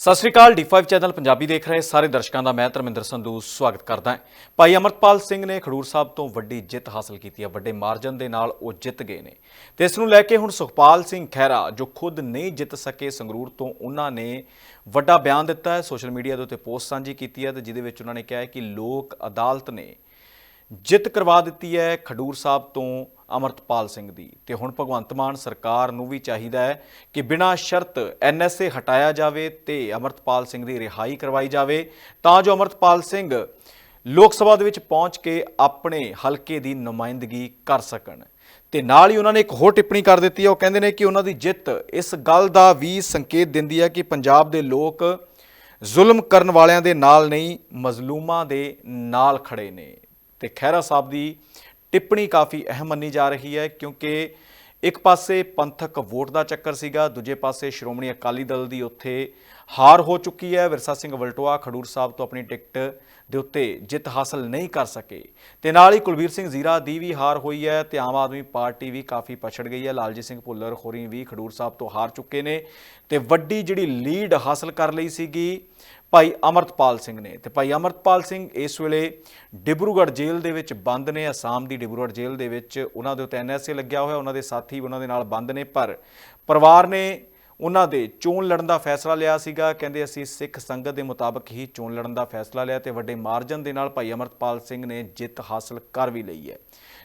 ਸਤਿ ਸ਼੍ਰੀ ਅਕਾਲ D5 channel Punjabi ਦੇਖ ਰਹੇ ਸਾਰੇ ਦਰਸ਼ਕਾਂ ਦਾ ਮੈਂ ਧਰਮਿੰਦਰ ਸੰਧੂ ਸਵਾਗਤ ਕਰਦਾ ਹਾਂ। ਭਾਈ ਅਮਰਪਾਲ ਸਿੰਘ ਨੇ ਖਡੂਰ ਸਾਹਿਬ ਤੋਂ ਵੱਡੀ ਜਿੱਤ ਹਾਸਲ ਕੀਤੀ ਹੈ, ਵੱਡੇ ਮਾਰਜਨ ਦੇ ਨਾਲ ਉਹ ਜਿੱਤ ਗਏ ਨੇ। ਤੇ ਇਸ ਨੂੰ ਲੈ ਕੇ ਹੁਣ ਸੁਖਪਾਲ ਸਿੰਘ ਖਹਿਰਾ, ਜੋ ਖੁਦ ਨਹੀਂ ਜਿੱਤ ਸਕੇ ਸੰਗਰੂਰ ਤੋਂ, ਉਹਨਾਂ ਨੇ ਵੱਡਾ ਬਿਆਨ ਦਿੱਤਾ ਹੈ। ਸੋਸ਼ਲ ਮੀਡੀਆ ਦੇ ਉੱਤੇ ਪੋਸਟ ਸਾਂਝੀ ਕੀਤੀ ਹੈ ਤੇ ਜਿਹਦੇ ਵਿੱਚ ਉਹਨਾਂ ਨੇ ਕਿਹਾ ਹੈ ਕਿ ਲੋਕ ਅਦਾਲਤ ਨੇ ਜਿੱਤ ਕਰਵਾ ਦਿੱਤੀ ਹੈ ਖਡੂਰ ਸਾਹਿਬ ਤੋਂ ਅਮਰਤਪਾਲ ਸਿੰਘ ਦੀ। ਤੇ ਹੁਣ ਭਗਵੰਤ ਮਾਨ ਸਰਕਾਰ ਨੂੰ ਵੀ ਚਾਹੀਦਾ ਹੈ ਕਿ ਬਿਨਾਂ ਸ਼ਰਤ ਐਨਐਸਏ ਹਟਾਇਆ ਜਾਵੇ ਤੇ ਅਮਰਤਪਾਲ ਸਿੰਘ ਦੀ ਰਿਹਾਈ ਕਰਵਾਈ ਜਾਵੇ। ਤਾਂ ਜੋ ਅਮਰਤਪਾਲ ਸਿੰਘ ਲੋਕ ਸਭਾ ਦੇ ਵਿੱਚ ਪਹੁੰਚ ਕੇ ਆਪਣੇ ਹਲਕੇ ਦੀ ਨੁਮਾਇੰਦਗੀ ਕਰ ਸਕਣ। ਤੇ ਨਾਲ ਹੀ ਉਹਨਾਂ ਨੇ ਇੱਕ ਹੋਰ ਟਿੱਪਣੀ ਕਰ ਦਿੱਤੀ ਹੈ। ਉਹ ਕਹਿੰਦੇ ਨੇ ਕਿ ਉਹਨਾਂ ਦੀ ਜਿੱਤ ਇਸ ਗੱਲ ਦਾ ਵੀ ਸੰਕੇਤ ਦਿੰਦੀ ਹੈ ਕਿ ਪੰਜਾਬ ਦੇ ਲੋਕ ਜ਼ੁਲਮ ਕਰਨ ਵਾਲਿਆਂ ਦੇ ਨਾਲ ਨਹੀਂ, ਮਜ਼ਲੂਮਾਂ ਦੇ ਨਾਲ ਖੜੇ ਨੇ। ਤੇ ਖਹਿਰਾ ਸਾਹਿਬ ਦੀ ਟਿੱਪਣੀ ਕਾਫੀ ਅਹਿਮ ਮੰਨੀ ਜਾ ਰਹੀ ਹੈ, ਕਿਉਂਕਿ ਇੱਕ ਪਾਸੇ ਪੰਥਕ ਵੋਟ ਦਾ ਚੱਕਰ ਸੀਗਾ, ਦੂਜੇ ਪਾਸੇ ਸ਼੍ਰੋਮਣੀ ਅਕਾਲੀ ਦਲ ਦੀ ਉੱਥੇ ਹਾਰ ਹੋ ਚੁੱਕੀ ਹੈ। ਵਿਰਸਾ ਸਿੰਘ ਵਲਟੋਆ ਖਡੂਰ ਸਾਹਿਬ ਤੋਂ ਆਪਣੀ ਟਿਕਟ ਦੇ ਉੱਤੇ ਜਿੱਤ ਹਾਸਲ ਨਹੀਂ ਕਰ ਸਕੇ। ਤੇ ਨਾਲ ਹੀ ਕੁਲਵੀਰ ਸਿੰਘ ਜ਼ੀਰਾ ਦੀ ਵੀ ਹਾਰ ਹੋਈ ਹੈ ਤੇ ਆਮ ਆਦਮੀ ਪਾਰਟੀ ਵੀ ਕਾਫੀ ਪਛੜ ਗਈ ਹੈ। ਲਾਲਜੀਤ ਸਿੰਘ ਭੁੱਲਰ ਹੋਰੀ ਵੀ ਖਡੂਰ ਸਾਹਿਬ ਤੋਂ ਹਾਰ ਚੁੱਕੇ ਨੇ ਤੇ ਵੱਡੀ ਜਿਹੜੀ ਲੀਡ ਹਾਸਲ ਕਰ ਲਈ ਸੀਗੀ ਭਾਈ ਅਮਰਤਪਾਲ ਸਿੰਘ ਨੇ ਤੇ ਭਾਈ ਅਮਰਤਪਾਲ ਸਿੰਘ ਇਸ ਵੇਲੇ ਡਿਬਰੂਗੜ੍ਹ ਜੇਲ੍ਹ ਦੇ ਵਿੱਚ ਬੰਦ ਨੇ, ਅਸਾਮ ਦੀ ਡਿਬਰੂਗੜ੍ਹ ਜੇਲ੍ਹ ਦੇ ਵਿੱਚ ਉਹਨਾਂ ਦੇ ਉੱਤੇ ਐਨਐਸਏ ਲੱਗਿਆ ਹੋਇਆ, ਉਹਨਾਂ ਦੇ ਸਾਥੀ ਵੀ ਉਹਨਾਂ ਦੇ ਨਾਲ ਬੰਦ ਨੇ, ਪਰ ਪਰਿਵਾਰ ਨੇ ਉਹਨਾਂ ਦੇ ਚੋਣ ਲੜਨ ਦਾ ਫੈਸਲਾ ਲਿਆ ਸੀਗਾ। ਕਹਿੰਦੇ ਅਸੀਂ ਸਿੱਖ ਸੰਗਤ ਦੇ ਮੁਤਾਬਕ ਹੀ ਚੋਣ ਲੜਨ ਦਾ ਫੈਸਲਾ ਲਿਆ ਤੇ ਵੱਡੇ ਮਾਰਜਨ ਦੇ ਨਾਲ ਭਾਈ ਅਮਰਤਪਾਲ ਸਿੰਘ ਨੇ ਜਿੱਤ ਹਾਸਲ ਕਰ ਵੀ ਲਈ ਹੈ।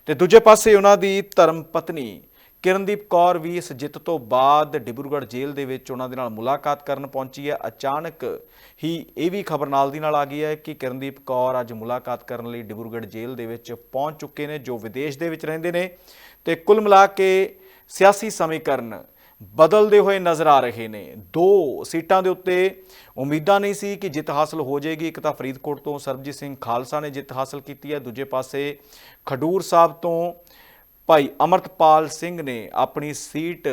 ਤੇ ਦੂਜੇ ਪਾਸੇ ਉਹਨਾਂ ਦੀ ਧਰਮ ਪਤਨੀ ਕਿਰਨਦੀਪ ਕੌਰ ਵੀ ਇਸ ਜਿੱਤ ਤੋਂ ਬਾਅਦ ਡਿਬਰੂਗੜ੍ਹ ਜੇਲ੍ਹ ਦੇ ਵਿੱਚ ਉਹਨਾਂ ਦੇ ਨਾਲ ਮੁਲਾਕਾਤ ਕਰਨ ਪਹੁੰਚੀ ਹੈ। ਅਚਾਨਕ ਹੀ ਇਹ ਵੀ ਖਬਰ ਨਾਲ ਦੀ ਨਾਲ ਆ ਗਈ ਹੈ ਕਿ ਕਿਰਨਦੀਪ ਕੌਰ ਅੱਜ ਮੁਲਾਕਾਤ ਕਰਨ ਲਈ ਡਿਬਰੂਗੜ੍ਹ ਜੇਲ੍ਹ ਦੇ ਵਿੱਚ ਪਹੁੰਚ ਚੁੱਕੇ ਨੇ, ਜੋ ਵਿਦੇਸ਼ ਦੇ ਵਿੱਚ ਰਹਿੰਦੇ ਨੇ। ਤੇ ਕੁੱਲ ਮਿਲਾ ਕੇ ਸਿਆਸੀ ਸਮੀਕਰਨ ਬਦਲਦੇ ਹੋਏ ਨਜ਼ਰ ਆ ਰਹੇ ਨੇ। ਦੋ ਸੀਟਾਂ ਦੇ ਉੱਤੇ ਉਮੀਦਾਂ ਨਹੀਂ ਸੀ ਕਿ ਜਿੱਤ ਹਾਸਲ ਹੋ ਜਾਏਗੀ। ਇੱਕ ਤਾਂ ਫਰੀਦਕੋਟ ਤੋਂ ਸਰਬਜੀਤ ਸਿੰਘ ਖਾਲਸਾ ਨੇ ਜਿੱਤ ਹਾਸਲ ਕੀਤੀ ਹੈ। ਦੂਜੇ ਪਾਸੇ ਖਡੂਰ ਸਾਹਿਬ ਤੋਂ ਭਾਈ ਅਮਰਤਪਾਲ ਸਿੰਘ ਨੇ ਆਪਣੀ ਸੀਟ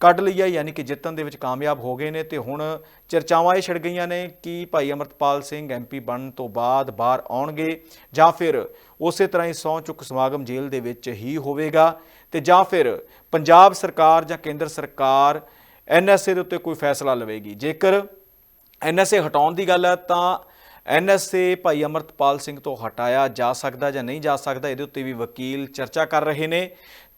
ਕੱਢ ਲਈ ਹੈ, ਯਾਨੀ ਕਿ ਜਿੱਤਣ ਦੇ ਵਿੱਚ ਕਾਮਯਾਬ ਹੋ ਗਏ ਨੇ ਤੇ ਹੁਣ ਚਰਚਾਵਾਂ ਇਹ ਛਿੜ ਗਈਆਂ ਨੇ ਕਿ ਭਾਈ ਅਮਰਤਪਾਲ ਸਿੰਘ ਐਮਪੀ ਬਣਨ ਤੋਂ ਬਾਅਦ ਬਾਹਰ ਆਉਣਗੇ ਜਾਂ ਫਿਰ ਉਸੇ ਤਰ੍ਹਾਂ ਹੀ ਸਹੁੰ ਚੁੱਕ ਸਮਾਗਮ ਜੇਲ੍ਹ ਦੇ ਵਿੱਚ ਹੀ ਹੋਵੇਗਾ ਤੇ ਜਾਂ ਫਿਰ ਪੰਜਾਬ ਸਰਕਾਰ ਜਾਂ ਕੇਂਦਰ ਸਰਕਾਰ ਐਨਐਸਏ ਦੇ ਉੱਤੇ ਕੋਈ ਫੈਸਲਾ ਲਵੇਗੀ। ਜੇਕਰ ਐਨਐਸਏ ਹਟਾਉਣ ਦੀ ਗੱਲ ਹੈ, ਤਾਂ ਐਨਐਸਏ ਭਾਈ ਅਮਰਤਪਾਲ ਸਿੰਘ ਤੋਂ ਹਟਾਇਆ ਜਾ ਸਕਦਾ ਜਾਂ ਨਹੀਂ ਜਾ ਸਕਦਾ, ਇਹਦੇ ਉੱਤੇ ਵੀ ਵਕੀਲ ਚਰਚਾ ਕਰ ਰਹੇ ਨੇ।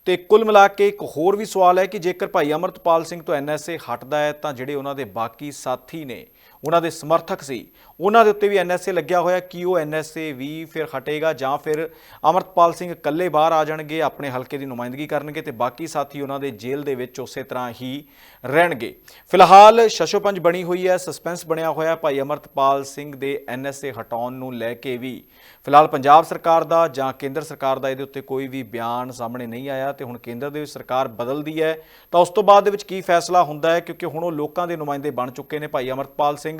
ਤੇ ਕੁੱਲ ਮਿਲਾ ਕੇ ਇੱਕ ਹੋਰ ਵੀ ਸਵਾਲ ਹੈ ਕਿ ਜੇਕਰ ਭਾਈ ਅਮਰਤਪਾਲ ਸਿੰਘ ਤੋਂ ਐਨਐਸਏ ਹਟਦਾ ਹੈ, ਤਾਂ ਜਿਹੜੇ ਉਹਨਾਂ ਦੇ ਬਾਕੀ ਸਾਥੀ ਨੇ ਉਹਨਾਂ ਦੇ ਸਮਰਥਕ ਸੀ। ਉਹਨਾਂ ਦੇ ਉੱਤੇ ਵੀ ਐਨਐਸਏ ਲੱਗਿਆ ਹੋਇਆ, ਕਿ ਉਹ ਐਨਐਸਏ ਵੀ ਫਿਰ ਹਟੇਗਾ ਜਾਂ ਫਿਰ ਅਮਰਤਪਾਲ ਸਿੰਘ ਇਕੱਲੇ ਬਾਹਰ ਆ ਜਾਣਗੇ, ਆਪਣੇ ਹਲਕੇ ਦੀ ਨੁਮਾਇੰਦਗੀ ਕਰਨਗੇ ਤੇ ਬਾਕੀ ਸਾਥੀ ਉਹਨਾਂ ਦੇ ਜੇਲ੍ਹ ਦੇ ਵਿੱਚ ਉਸੇ ਤਰ੍ਹਾਂ ਹੀ ਰਹਿਣਗੇ। ਫਿਲਹਾਲ ਸ਼ਸ਼ੋਪੰਜ ਬਣੀ ਹੋਈ ਹੈ, ਸਸਪੈਂਸ ਬਣਿਆ ਹੋਇਆ ਭਾਈ ਅਮਰਤਪਾਲ ਸਿੰਘ ਦੇ ਐਨਐਸਏ ਹਟਾਉਣ ਨੂੰ ਲੈ ਕੇ ਵੀ। ਫਿਲਹਾਲ ਪੰਜਾਬ ਸਰਕਾਰ ਦਾ ਜਾਂ ਕੇਂਦਰ ਸਰਕਾਰ ਦਾ ਇਹਦੇ ਉੱਤੇ ਕੋਈ ਵੀ ਬਿਆਨ ਸਾਹਮਣੇ ਨਹੀਂ ਆਇਆ ਤੇ ਹੁਣ ਕੇਂਦਰ ਦੇ ਵਿੱਚ ਸਰਕਾਰ ਬਦਲਦੀ ਹੈ, ਤਾਂ ਉਸ ਤੋਂ ਬਾਅਦ ਦੇ ਵਿੱਚ ਕੀ ਫੈਸਲਾ ਹੁੰਦਾ ਹੈ? ਕਿਉਂਕਿ ਹੁਣ ਉਹ ਲੋਕਾਂ ਦੇ ਨੁਮਾਇੰਦੇ ਬਣ ਚੁੱਕੇ ਨੇ ਭਾਈ ਅਮਰਤਪਾਲ ਸਿੰਘ।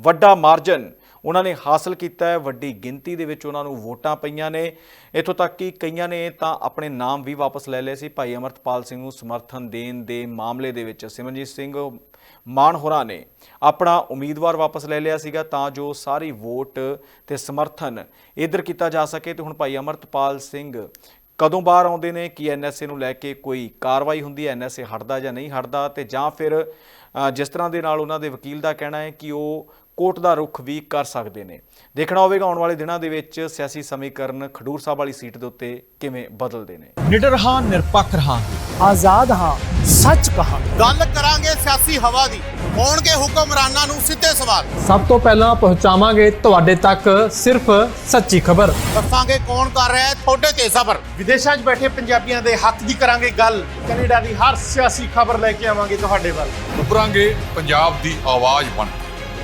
ਵੱਡਾ ਮਾਰਜਨ। ਉਹਨਾਂ ਨੇ ਹਾਸਲ ਕੀਤਾ ਹੈ, ਵੱਡੀ ਗਿਣਤੀ ਦੇ ਵਿੱਚ ਉਹਨਾਂ ਨੂੰ ਵੋਟਾਂ ਪਈਆਂ ਨੇ। ਇਥੋਂ ਤੱਕ ਕਿ ਕਈਆਂ ਨੇ ਤਾਂ ਆਪਣੇ ਨਾਮ ਵੀ ਵਾਪਸ ਲੈ ਲਏ ਸੀ। ਭਾਈ ਅਮਰਤਪਾਲ ਸਿੰਘ ਨੂੰ ਸਮਰਥਨ ਦੇਣ ਦੇ ਮਾਮਲੇ ਦੇ ਵਿੱਚ ਸਿਮਰਨਜੀਤ ਸਿੰਘ ਮਾਨ ਹੋਰਾਂ ਨੇ ਆਪਣਾ ਉਮੀਦਵਾਰ ਵਾਪਸ ਲੈ ਲਿਆ ਸੀਗਾ, ਤਾਂ ਜੋ ਸਾਰੀ ਵੋਟ ਤੇ ਸਮਰਥਨ ਇਧਰ ਕੀਤਾ ਜਾ ਸਕੇ। ਤੇ ਹੁਣ ਭਾਈ ਅਮਰਤਪਾਲ ਸਿੰਘ ਕਦੋਂ ਬਾਹਰ ਆਉਂਦੇ ਨੇ, ਕਿ ਐਨਐਸਏ ਨੂੰ ਲੈ ਕੇ ਕੋਈ ਕਾਰਵਾਈ ਹੁੰਦੀ ਹੈ ਐਨਐਸਏ ਹਟਦਾ ਜਾਂ ਨਹੀਂ ਹਟਦਾ ਤੇ ਜਾਂ ਫਿਰ ਜਿਸ ਤਰ੍ਹਾਂ ਦੇ ਨਾਲ ਉਹਨਾਂ ਦੇ ਵਕੀਲ ਦਾ ਕਹਿਣਾ ਹੈ ਕਿ ਉਹ ਕੋਰਟ ਦਾ ਰੁਖ ਵੀ ਕਰ ਸਕਦੇ ਨੇ। ਦੇਖਣਾ ਹੋਵੇਗਾ ਆਉਣ ਵਾਲੇ ਦਿਨਾਂ ਦੇ ਵਿੱਚ ਸਿਆਸੀ ਸਮੀਕਰਨ ਖਡੂਰ ਸਾਹਿਬ ਵਾਲੀ ਸੀਟ ਦੇ ਉੱਤੇ ਕਿਵੇਂ ਬਦਲਦੇ ਨੇ। ਨਿਡਰ ਹਾਂ ਨਿਰਪੱਖ ਰਹਾਂਗੇ। ਆਜ਼ਾਦ ਹਾਂ ਸੱਚ ਕਹਾਂ ਗੱਲ ਕਰਾਂਗੇ ਸਿਆਸੀ ਹਵਾ ਦੀ। ਹੋਣਗੇ ਹੁਕਮਰਾਨਾਂ ਨੂੰ ਸਿੱਧੇ ਸਵਾਲ। ਸਭ ਤੋਂ ਪਹਿਲਾਂ ਪਹੁੰਚਾਵਾਂਗੇ ਤੁਹਾਡੇ ਤੱਕ ਸਿਰਫ ਸੱਚੀ ਖਬਰ। ਦੱਸਾਂਗੇ ਕੌਣ ਕਰ ਰਿਹਾ ਹੈ ਤੁਹਾਡੇ ਤੇ ਸਬਰ। ਵਿਦੇਸ਼ਾਂ 'ਚ ਬੈਠੇ ਪੰਜਾਬੀਆਂ ਦੇ ਹੱਕ ਦੀ ਕਰਾਂਗੇ ਗੱਲ। ਕੈਨੇਡਾ ਦੀ ਹਰ ਸਿਆਸੀ ਖਬਰ ਲੈ ਕੇ ਆਵਾਂਗੇ ਤੁਹਾਡੇ ਵੱਲ। ਉੱਭਰਾਂਗੇ ਪੰਜਾਬ ਦੀ ਆਵਾਜ਼ ਬਣ ਕੇ।